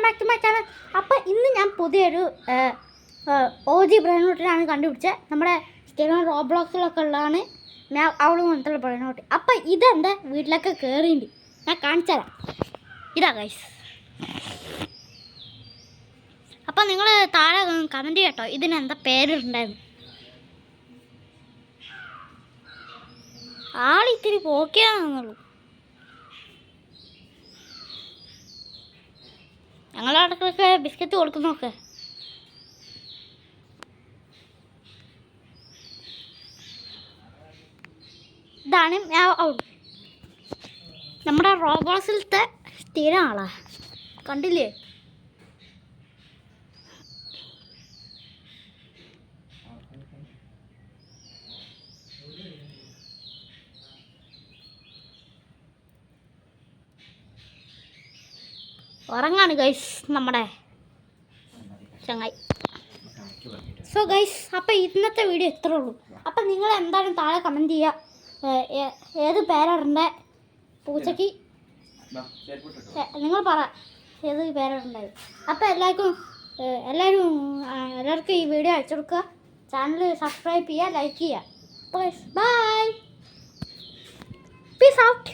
Welcome back to my channel അപ്പോൾ ഇന്ന് ഞാൻ പുതിയൊരു ഒ ജി ബ്രെയിനോട്ടിനാണ് കണ്ടുപിടിച്ചത്. നമ്മുടെ സ്ഥിരം റോബ്ലോക്സിലൊക്കെ ഉള്ളതാണ് ഞാൻ അവൾ മാത്രമുള്ള ബ്രെയിനോട്ട് അപ്പോൾ ഇതെന്റെ വീട്ടിലൊക്കെ കയറിയിട്ടുണ്ട് ഞാൻ കാണിച്ചു തരാം. ഇതാ ഗൈസ് അപ്പോൾ നിങ്ങൾ താഴെ കമന്റ് കേട്ടോ ഇതിന് എന്താ പേരിട്ടുണ്ടായിരുന്നു ആളിത്തിരി പോക്കിയാണെന്നുള്ളൂ. ഞങ്ങളുടെ അടക്കൊക്കെ ബിസ്ക്കറ്റ് കൊടുക്കുന്നൊക്കെ ഇതാണ് ഔട്ട് നമ്മുടെ റോബോസിലത്തെ സ്ഥിരം ആളാ. കണ്ടില്ലേ? ഉറങ്ങാണ് ഗൈസ് നമ്മുടെ ചങ്ങായി. സോ ഗൈസ് അപ്പോൾ ഇന്നത്തെ വീഡിയോ ഇത്രേ ഉള്ളൂ. അപ്പം നിങ്ങൾ എന്തായാലും താഴെ കമന്റ് ചെയ്യുക ഏത് പേരിടണ്ടേ പൂച്ചയ്ക്ക് നിങ്ങൾ പറ ഏത് പേരിടണ്ടായി അപ്പം എല്ലാവർക്കും എല്ലാവരും എല്ലാവർക്കും ഈ വീഡിയോ അയച്ചു കൊടുക്കുക. ചാനൽ സബ്സ്ക്രൈബ് ചെയ്യുക ലൈക്ക് ചെയ്യുക. അപ്പോൾ ബൈ പീസ് ഔട്ട്